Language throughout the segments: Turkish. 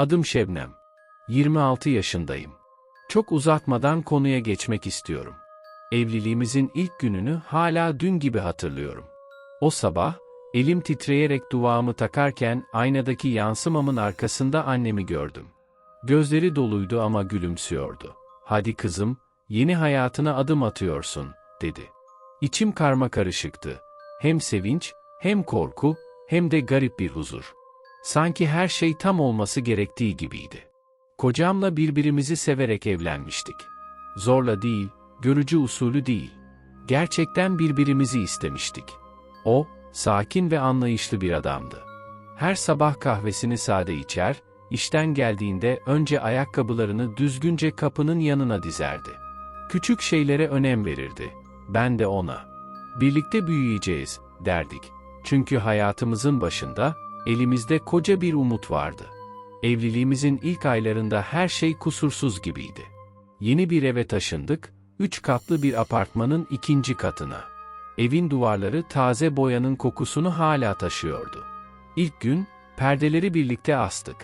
Adım Şebnem. 26 yaşındayım. Çok uzatmadan konuya geçmek istiyorum. Evliliğimizin ilk gününü hala dün gibi hatırlıyorum. O sabah, elim titreyerek duvağımı takarken aynadaki yansımamın arkasında annemi gördüm. Gözleri doluydu ama gülümsüyordu. Hadi kızım, yeni hayatına adım atıyorsun, dedi. İçim karma karışıktı. Hem sevinç, hem korku, hem de garip bir huzur. Sanki her şey tam olması gerektiği gibiydi. Kocamla birbirimizi severek evlenmiştik. Zorla değil, görücü usulü değil. Gerçekten birbirimizi istemiştik. O, sakin ve anlayışlı bir adamdı. Her sabah kahvesini sade içer, işten geldiğinde önce ayakkabılarını düzgünce kapının yanına dizerdi. Küçük şeylere önem verirdi. Ben de ona. Birlikte büyüyeceğiz, derdik. Çünkü hayatımızın başında, elimizde koca bir umut vardı. Evliliğimizin ilk aylarında her şey kusursuz gibiydi. Yeni bir eve taşındık, üç katlı bir apartmanın ikinci katına. Evin duvarları taze boyanın kokusunu hala taşıyordu. İlk gün, perdeleri birlikte astık.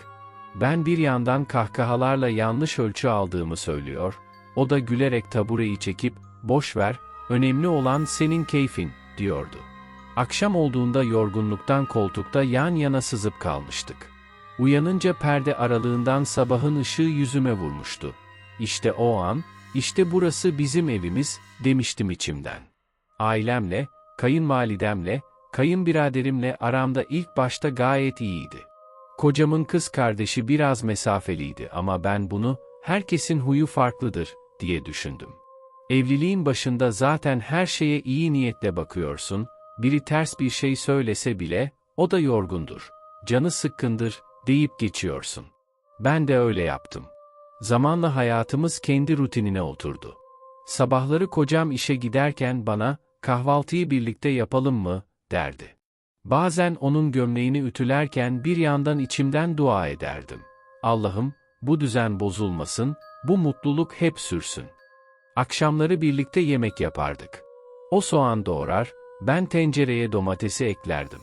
Ben bir yandan kahkahalarla yanlış ölçü aldığımı söylüyor, o da gülerek tabureyi çekip, boş ver, önemli olan senin keyfin, diyordu. Akşam olduğunda yorgunluktan koltukta yan yana sızıp kalmıştık. Uyanınca perde aralığından sabahın ışığı yüzüme vurmuştu. İşte o an, işte burası bizim evimiz, demiştim içimden. Ailemle, kayınvalidemle, kayınbiraderimle aramda ilk başta gayet iyiydi. Kocamın kız kardeşi biraz mesafeliydi ama ben bunu, herkesin huyu farklıdır, diye düşündüm. Evliliğin başında zaten her şeye iyi niyetle bakıyorsun, biri ters bir şey söylese bile, o da yorgundur, canı sıkkındır, deyip geçiyorsun. Ben de öyle yaptım. Zamanla hayatımız kendi rutinine oturdu. Sabahları kocam işe giderken bana, kahvaltıyı birlikte yapalım mı, derdi. Bazen onun gömleğini ütülerken bir yandan içimden dua ederdim. Allah'ım, bu düzen bozulmasın, bu mutluluk hep sürsün. Akşamları birlikte yemek yapardık. O soğan doğrar, ben tencereye domatesi eklerdim.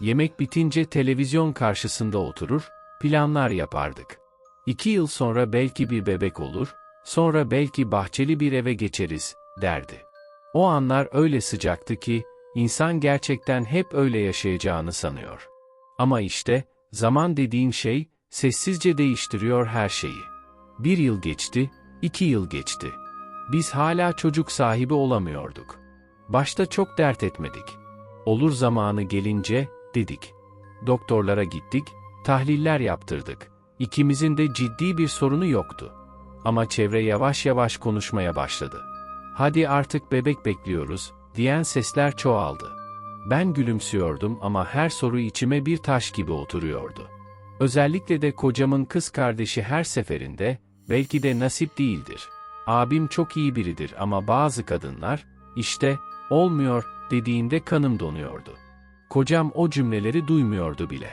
Yemek bitince televizyon karşısında oturur, planlar yapardık. İki yıl sonra belki bir bebek olur, sonra belki bahçeli bir eve geçeriz, derdi. O anlar öyle sıcaktı ki, insan gerçekten hep öyle yaşayacağını sanıyor. Ama işte, zaman dediğin şey, sessizce değiştiriyor her şeyi. Bir yıl geçti, iki yıl geçti. Biz hala çocuk sahibi olamıyorduk. Başta çok dert etmedik. Olur zamanı gelince, dedik. Doktorlara gittik, tahliller yaptırdık. İkimizin de ciddi bir sorunu yoktu. Ama çevre yavaş yavaş konuşmaya başladı. Hadi artık bebek bekliyoruz, diyen sesler çoğaldı. Ben gülümsüyordum ama her soru içime bir taş gibi oturuyordu. Özellikle de kocamın kız kardeşi her seferinde, belki de nasip değildir. Abim çok iyi biridir ama bazı kadınlar, işte, olmuyor, dediğinde kanım donuyordu. Kocam o cümleleri duymuyordu bile.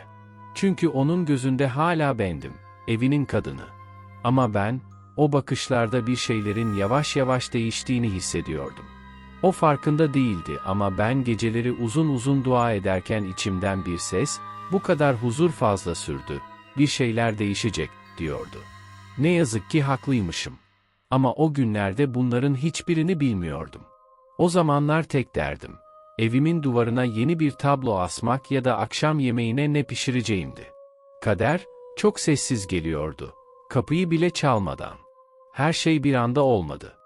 Çünkü onun gözünde hala bendim, evinin kadını. Ama ben, o bakışlarda bir şeylerin yavaş yavaş değiştiğini hissediyordum. O farkında değildi ama ben geceleri uzun uzun dua ederken içimden bir ses, bu kadar huzur fazla sürdü, bir şeyler değişecek, diyordu. Ne yazık ki haklıymışım. Ama o günlerde bunların hiçbirini bilmiyordum. O zamanlar tek derdim. Evimin duvarına yeni bir tablo asmak ya da akşam yemeğine ne pişireceğimdi. Kader, çok sessiz geliyordu. Kapıyı bile çalmadan. Her şey bir anda olmadı.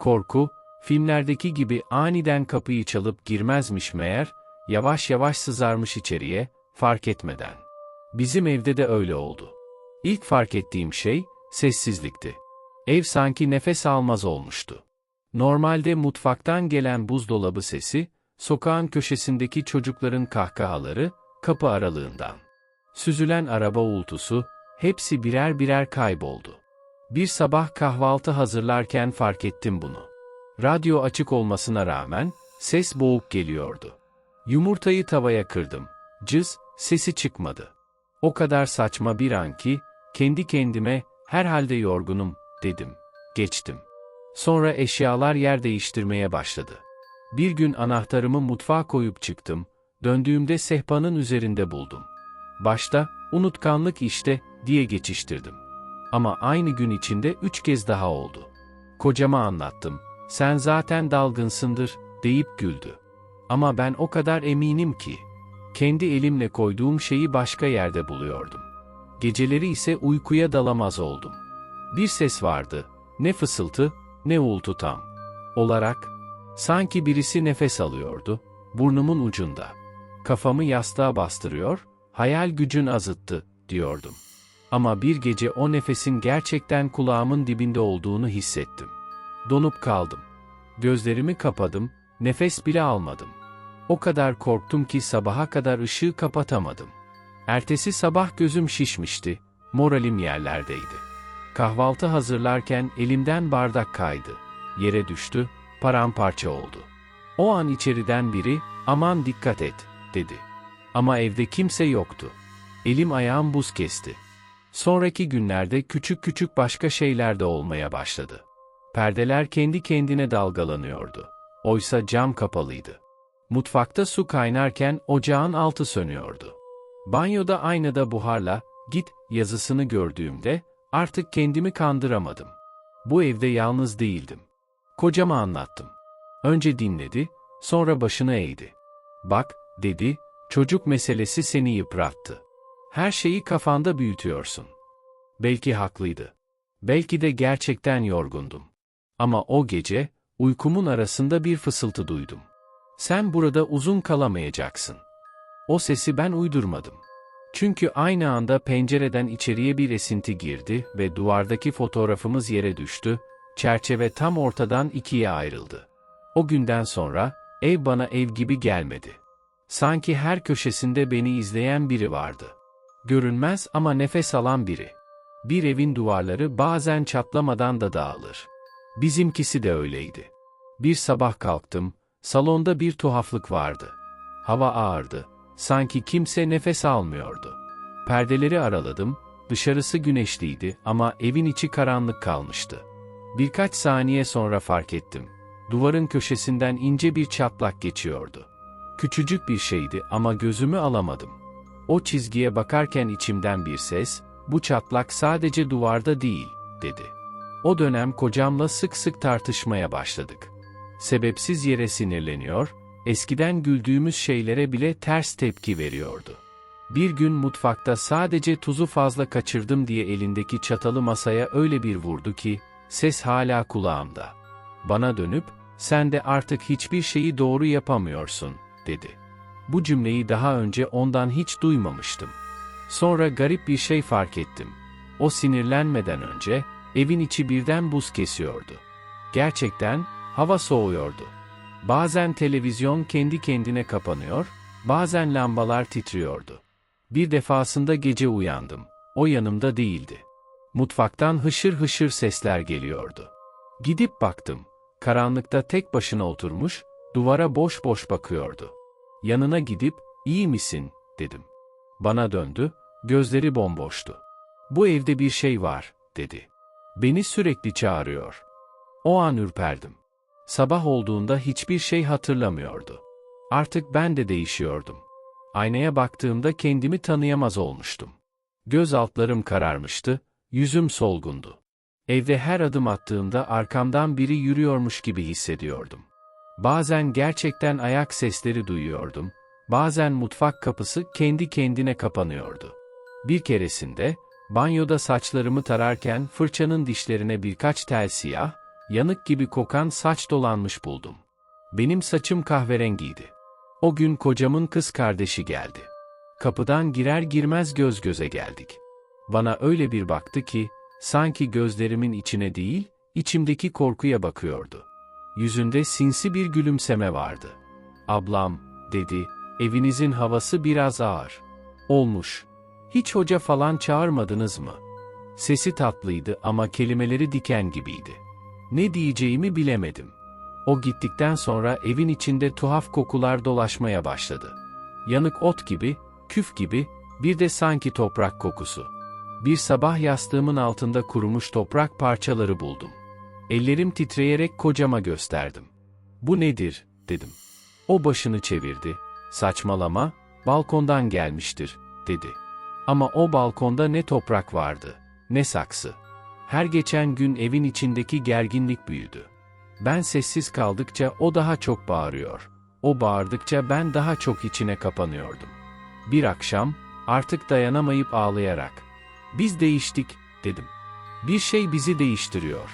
Korku, filmlerdeki gibi aniden kapıyı çalıp girmezmiş meğer, yavaş yavaş sızarmış içeriye, fark etmeden. Bizim evde de öyle oldu. İlk fark ettiğim şey, sessizlikti. Ev sanki nefes almaz olmuştu. Normalde mutfaktan gelen buzdolabı sesi, sokağın köşesindeki çocukların kahkahaları, kapı aralığından. Süzülen araba uğultusu, hepsi birer birer kayboldu. Bir sabah kahvaltı hazırlarken fark ettim bunu. Radyo açık olmasına rağmen, ses boğuk geliyordu. Yumurtayı tavaya kırdım. Cız, sesi çıkmadı. O kadar saçma bir an ki, kendi kendime, herhalde yorgunum, dedim. Geçtim. Sonra eşyalar yer değiştirmeye başladı. Bir gün anahtarımı mutfağa koyup çıktım, döndüğümde sehpanın üzerinde buldum. Başta, unutkanlık işte, diye geçiştirdim. Ama aynı gün içinde üç kez daha oldu. Kocama anlattım. Sen zaten dalgınsındır, deyip güldü. Ama ben o kadar eminim ki. Kendi elimle koyduğum şeyi başka yerde buluyordum. Geceleri ise uykuya dalamaz oldum. Bir ses vardı, ne fısıltı, ne uğultu tam. Olarak, sanki birisi nefes alıyordu, burnumun ucunda. Kafamı yastığa bastırıyor, hayal gücün azıttı, diyordum. Ama bir gece o nefesin gerçekten kulağımın dibinde olduğunu hissettim. Donup kaldım. Gözlerimi kapadım, nefes bile almadım. O kadar korktum ki sabaha kadar ışığı kapatamadım. Ertesi sabah gözüm şişmişti, moralim yerlerdeydi. Kahvaltı hazırlarken elimden bardak kaydı. Yere düştü, paramparça oldu. O an içeriden biri, aman dikkat et, dedi. Ama evde kimse yoktu. Elim ayağım buz kesti. Sonraki günlerde küçük küçük başka şeyler de olmaya başladı. Perdeler kendi kendine dalgalanıyordu. Oysa cam kapalıydı. Mutfakta su kaynarken ocağın altı sönüyordu. Banyoda aynada buharla, git yazısını gördüğümde, artık kendimi kandıramadım. Bu evde yalnız değildim. Kocama anlattım. Önce dinledi, sonra başını eğdi. Bak, dedi, çocuk meselesi seni yıprattı. Her şeyi kafanda büyütüyorsun. Belki haklıydı. Belki de gerçekten yorgundum. Ama o gece, uykumun arasında bir fısıltı duydum. Sen burada uzun kalamayacaksın. O sesi ben uydurmadım. Çünkü aynı anda pencereden içeriye bir esinti girdi ve duvardaki fotoğrafımız yere düştü, çerçeve tam ortadan ikiye ayrıldı. O günden sonra, ev bana ev gibi gelmedi. Sanki her köşesinde beni izleyen biri vardı. Görünmez ama nefes alan biri. Bir evin duvarları bazen çatlamadan da dağılır. Bizimkisi de öyleydi. Bir sabah kalktım, salonda bir tuhaflık vardı. Hava ağırdı, sanki kimse nefes almıyordu. Perdeleri araladım, dışarısı güneşliydi ama evin içi karanlık kalmıştı. Birkaç saniye sonra fark ettim. Duvarın köşesinden ince bir çatlak geçiyordu. Küçücük bir şeydi ama gözümü alamadım. O çizgiye bakarken içimden bir ses, bu çatlak sadece duvarda değil, dedi. O dönem kocamla sık sık tartışmaya başladık. Sebepsiz yere sinirleniyor, eskiden güldüğümüz şeylere bile ters tepki veriyordu. Bir gün mutfakta sadece tuzu fazla kaçırdım diye elindeki çatalı masaya öyle bir vurdu ki, ses hala kulağımda. Bana dönüp, sen de artık hiçbir şeyi doğru yapamıyorsun, dedi. Bu cümleyi daha önce ondan hiç duymamıştım. Sonra garip bir şey fark ettim. O sinirlenmeden önce, evin içi birden buz kesiyordu. Gerçekten, hava soğuyordu. Bazen televizyon kendi kendine kapanıyor, bazen lambalar titriyordu. Bir defasında gece uyandım. O yanımda değildi. Mutfaktan hışır hışır sesler geliyordu. Gidip baktım. Karanlıkta tek başına oturmuş, duvara boş boş bakıyordu. Yanına gidip, iyi misin, dedim. Bana döndü, gözleri bomboştu. Bu evde bir şey var, dedi. Beni sürekli çağırıyor. O an ürperdim. Sabah olduğunda hiçbir şey hatırlamıyordu. Artık ben de değişiyordum. Aynaya baktığımda kendimi tanıyamaz olmuştum. Göz altlarım kararmıştı, yüzüm solgundu. Evde her adım attığımda arkamdan biri yürüyormuş gibi hissediyordum. Bazen gerçekten ayak sesleri duyuyordum, bazen mutfak kapısı kendi kendine kapanıyordu. Bir keresinde, banyoda saçlarımı tararken fırçanın dişlerine birkaç tel siyah, yanık gibi kokan saç dolanmış buldum. Benim saçım kahverengiydi. O gün kocamın kız kardeşi geldi. Kapıdan girer girmez göz göze geldik. Bana öyle bir baktı ki, sanki gözlerimin içine değil, içimdeki korkuya bakıyordu. Yüzünde sinsi bir gülümseme vardı. Ablam, dedi, evinizin havası biraz ağır. Olmuş. Hiç hoca falan çağırmadınız mı? Sesi tatlıydı ama kelimeleri diken gibiydi. Ne diyeceğimi bilemedim. O gittikten sonra evin içinde tuhaf kokular dolaşmaya başladı. Yanık ot gibi, küf gibi, bir de sanki toprak kokusu. Bir sabah yastığımın altında kurumuş toprak parçaları buldum. Ellerim titreyerek kocama gösterdim. Bu nedir, dedim. O başını çevirdi. Saçmalama, balkondan gelmiştir, dedi. Ama o balkonda ne toprak vardı, ne saksı. Her geçen gün evin içindeki gerginlik büyüdü. Ben sessiz kaldıkça o daha çok bağırıyor. O bağırdıkça ben daha çok içine kapanıyordum. Bir akşam, artık dayanamayıp ağlayarak, ''Biz değiştik.'' dedim. Bir şey bizi değiştiriyor.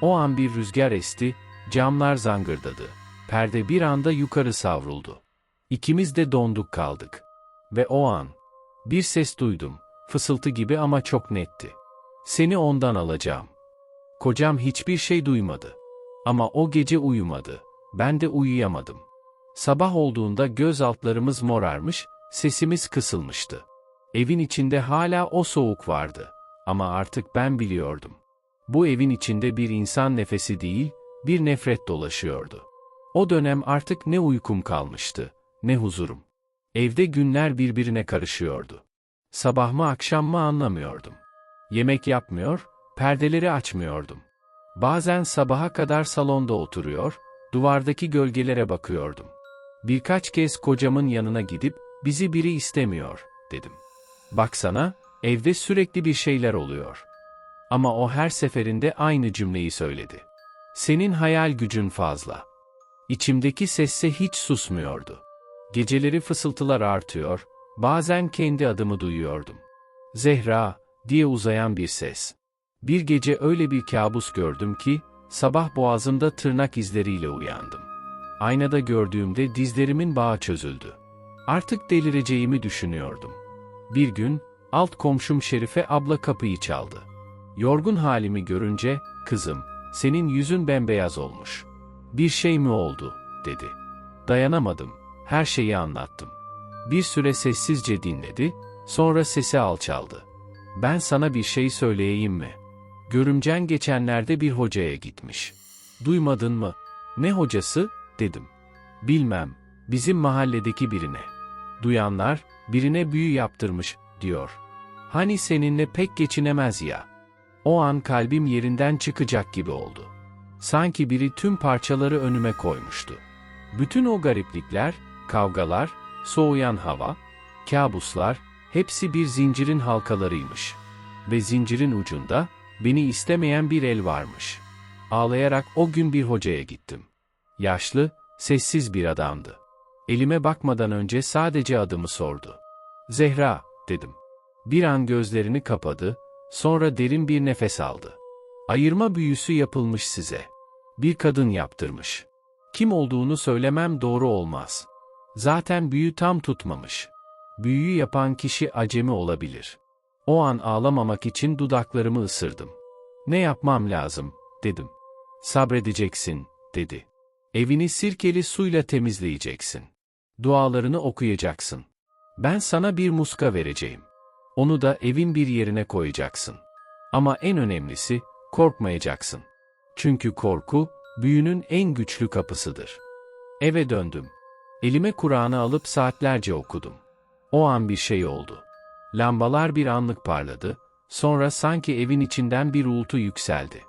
O an bir rüzgar esti, camlar zangırdadı. Perde bir anda yukarı savruldu. İkimiz de donduk kaldık. Ve o an, bir ses duydum, fısıltı gibi ama çok netti. Seni ondan alacağım. Kocam hiçbir şey duymadı. Ama o gece uyumadı. Ben de uyuyamadım. Sabah olduğunda göz altlarımız morarmış, sesimiz kısılmıştı. Evin içinde hala o soğuk vardı. Ama artık ben biliyordum. Bu evin içinde bir insan nefesi değil, bir nefret dolaşıyordu. O dönem artık ne uykum kalmıştı, ne huzurum. Evde günler birbirine karışıyordu. Sabah mı akşam mı anlamıyordum. Yemek yapmıyor, perdeleri açmıyordum. Bazen sabaha kadar salonda oturuyor, duvardaki gölgelere bakıyordum. Birkaç kez kocamın yanına gidip, bizi biri istemiyor, dedim. Baksana, evde sürekli bir şeyler oluyor. Ama o her seferinde aynı cümleyi söyledi. Senin hayal gücün fazla. İçimdeki sesse hiç susmuyordu. Geceleri fısıltılar artıyor, bazen kendi adımı duyuyordum. Zehra, diye uzayan bir ses. Bir gece öyle bir kabus gördüm ki, sabah boğazımda tırnak izleriyle uyandım. Aynada gördüğümde dizlerimin bağı çözüldü. Artık delireceğimi düşünüyordum. Bir gün, alt komşum Şerife abla kapıyı çaldı. Yorgun halimi görünce, kızım, senin yüzün bembeyaz olmuş. Bir şey mi oldu, dedi. Dayanamadım, her şeyi anlattım. Bir süre sessizce dinledi, sonra sesi alçaldı. Ben sana bir şey söyleyeyim mi? Görümcen geçenlerde bir hocaya gitmiş. Duymadın mı? Ne hocası? dedim. Bilmem, bizim mahalledeki birine. Duyanlar, birine büyü yaptırmış, diyor. Hani seninle pek geçinemez ya. O an kalbim yerinden çıkacak gibi oldu. Sanki biri tüm parçaları önüme koymuştu. Bütün o gariplikler, kavgalar, soğuyan hava, kabuslar, hepsi bir zincirin halkalarıymış. Ve zincirin ucunda, beni istemeyen bir el varmış. Ağlayarak o gün bir hocaya gittim. Yaşlı, sessiz bir adamdı. Elime bakmadan önce sadece adımı sordu. Zehra, dedim. Bir an gözlerini kapadı, sonra derin bir nefes aldı. Ayırma büyüsü yapılmış size. Bir kadın yaptırmış. Kim olduğunu söylemem doğru olmaz. Zaten büyü tam tutmamış. Büyüyü yapan kişi acemi olabilir. O an ağlamamak için dudaklarımı ısırdım. Ne yapmam lazım, dedim. Sabredeceksin, dedi. Evini sirkeli suyla temizleyeceksin. Dualarını okuyacaksın. Ben sana bir muska vereceğim. Onu da evin bir yerine koyacaksın. Ama en önemlisi, korkmayacaksın. Çünkü korku, büyünün en güçlü kapısıdır. Eve döndüm. Elime Kur'an'ı alıp saatlerce okudum. O an bir şey oldu. Lambalar bir anlık parladı, sonra sanki evin içinden bir uğultu yükseldi.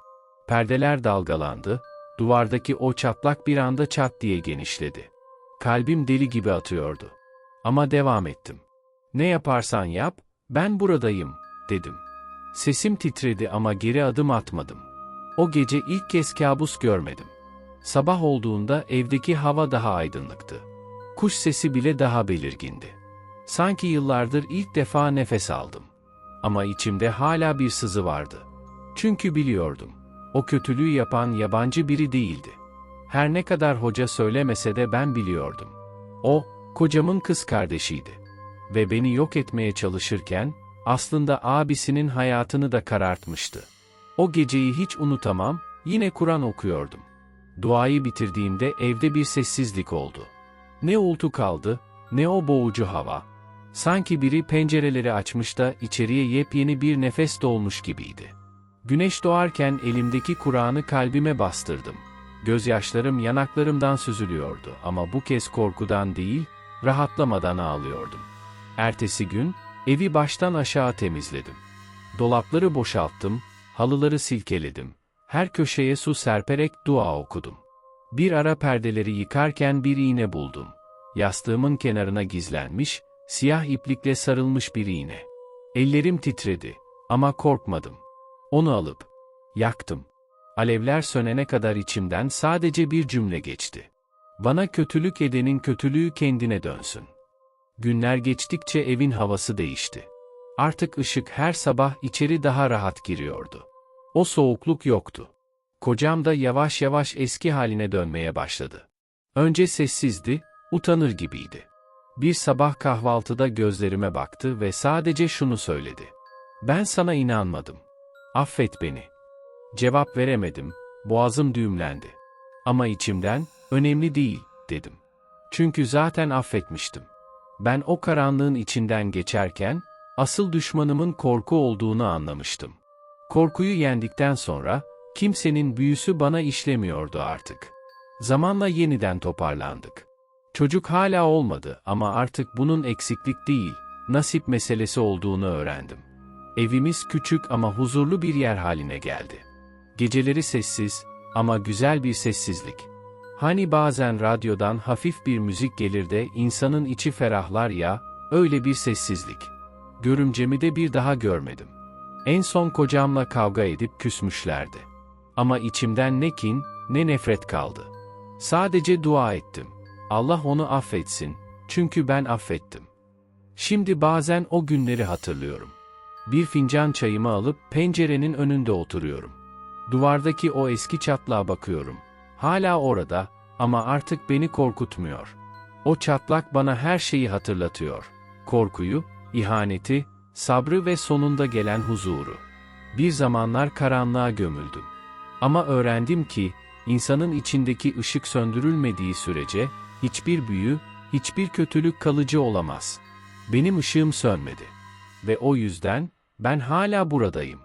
Perdeler dalgalandı, duvardaki o çatlak bir anda çat diye genişledi. Kalbim deli gibi atıyordu. Ama devam ettim. Ne yaparsan yap, ben buradayım, dedim. Sesim titredi ama geri adım atmadım. O gece ilk kez kabus görmedim. Sabah olduğunda evdeki hava daha aydınlıktı. Kuş sesi bile daha belirgindi. Sanki yıllardır ilk defa nefes aldım. Ama içimde hala bir sızı vardı. Çünkü biliyordum. O kötülüğü yapan yabancı biri değildi. Her ne kadar hoca söylemese de ben biliyordum. O, kocamın kız kardeşiydi. Ve beni yok etmeye çalışırken, aslında abisinin hayatını da karartmıştı. O geceyi hiç unutamam, yine Kur'an okuyordum. Duayı bitirdiğimde evde bir sessizlik oldu. Ne uğultu kaldı, ne o boğucu hava. Sanki biri pencereleri açmış da içeriye yepyeni bir nefes dolmuş gibiydi. Güneş doğarken elimdeki Kur'an'ı kalbime bastırdım. Gözyaşlarım yanaklarımdan süzülüyordu ama bu kez korkudan değil, rahatlamadan ağlıyordum. Ertesi gün, evi baştan aşağı temizledim. Dolapları boşalttım, halıları silkeledim. Her köşeye su serperek dua okudum. Bir ara perdeleri yıkarken bir iğne buldum. Yastığımın kenarına gizlenmiş, siyah iplikle sarılmış bir iğne. Ellerim titredi ama korkmadım. Onu alıp yaktım. Alevler sönene kadar içimden sadece bir cümle geçti. Bana kötülük edenin kötülüğü kendine dönsün. Günler geçtikçe evin havası değişti. Artık ışık her sabah içeri daha rahat giriyordu. O soğukluk yoktu. Kocam da yavaş yavaş eski haline dönmeye başladı. Önce sessizdi, utanır gibiydi. Bir sabah kahvaltıda gözlerime baktı ve sadece şunu söyledi. Ben sana inanmadım. Affet beni. Cevap veremedim, boğazım düğümlendi. Ama içimden, önemli değil, dedim. Çünkü zaten affetmiştim. Ben o karanlığın içinden geçerken, asıl düşmanımın korku olduğunu anlamıştım. Korkuyu yendikten sonra, kimsenin büyüsü bana işlemiyordu artık. Zamanla yeniden toparlandık. Çocuk hala olmadı ama artık bunun eksiklik değil, nasip meselesi olduğunu öğrendim. Evimiz küçük ama huzurlu bir yer haline geldi. Geceleri sessiz ama güzel bir sessizlik. Hani bazen radyodan hafif bir müzik gelir de insanın içi ferahlar ya, öyle bir sessizlik. Görümcemi de bir daha görmedim. En son kocamla kavga edip küsmüşlerdi. Ama içimden ne kin, ne nefret kaldı. Sadece dua ettim. Allah onu affetsin, çünkü ben affettim. Şimdi bazen o günleri hatırlıyorum. Bir fincan çayımı alıp pencerenin önünde oturuyorum. Duvardaki o eski çatlağa bakıyorum. Hala orada ama artık beni korkutmuyor. O çatlak bana her şeyi hatırlatıyor. Korkuyu, ihaneti, sabrı ve sonunda gelen huzuru. Bir zamanlar karanlığa gömüldüm. Ama öğrendim ki, insanın içindeki ışık söndürülmediği sürece, hiçbir büyü, hiçbir kötülük kalıcı olamaz. Benim ışığım sönmedi. Ve o yüzden, ben hala buradayım.